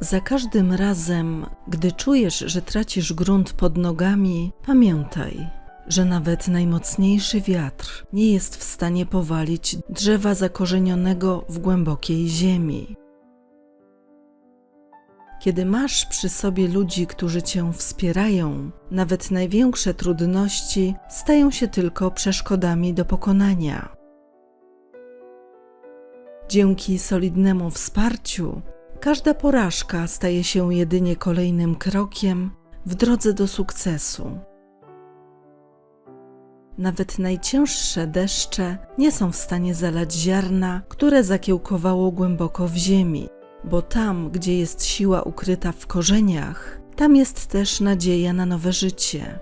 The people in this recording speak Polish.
Za każdym razem, gdy czujesz, że tracisz grunt pod nogami, pamiętaj, że nawet najmocniejszy wiatr nie jest w stanie powalić drzewa zakorzenionego w głębokiej ziemi. Kiedy masz przy sobie ludzi, którzy cię wspierają, nawet największe trudności stają się tylko przeszkodami do pokonania. Dzięki solidnemu wsparciu, każda porażka staje się jedynie kolejnym krokiem w drodze do sukcesu. Nawet najcięższe deszcze nie są w stanie zalać ziarna, które zakiełkowało głęboko w ziemi, bo tam, gdzie jest siła ukryta w korzeniach, tam jest też nadzieja na nowe życie.